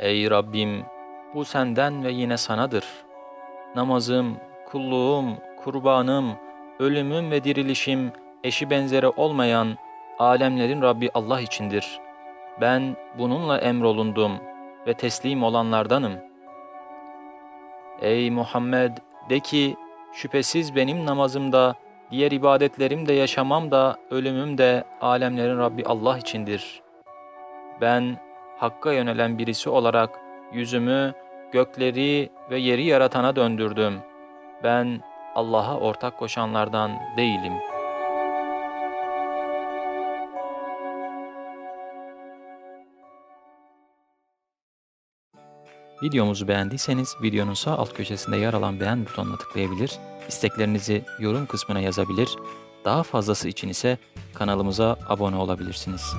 Ey Rabbim, bu senden ve yine sanadır. Namazım, kulluğum, kurbanım, ölümüm ve dirilişim eşi benzeri olmayan alemlerin Rabbi Allah içindir. Ben bununla emrolundum ve teslim olanlardanım. Ey Muhammed, de ki, şüphesiz benim namazımda, diğer ibadetlerim de yaşamam da, ölümüm de alemlerin Rabbi Allah içindir. Ben, Hakk'a yönelen birisi olarak yüzümü gökleri ve yeri yaratana döndürdüm. Ben Allah'a ortak koşanlardan değilim. Videomuzu beğendiyseniz videonun sağ alt köşesinde yer alan beğen butonuna tıklayabilir, isteklerinizi yorum kısmına yazabilir, daha fazlası için ise kanalımıza abone olabilirsiniz.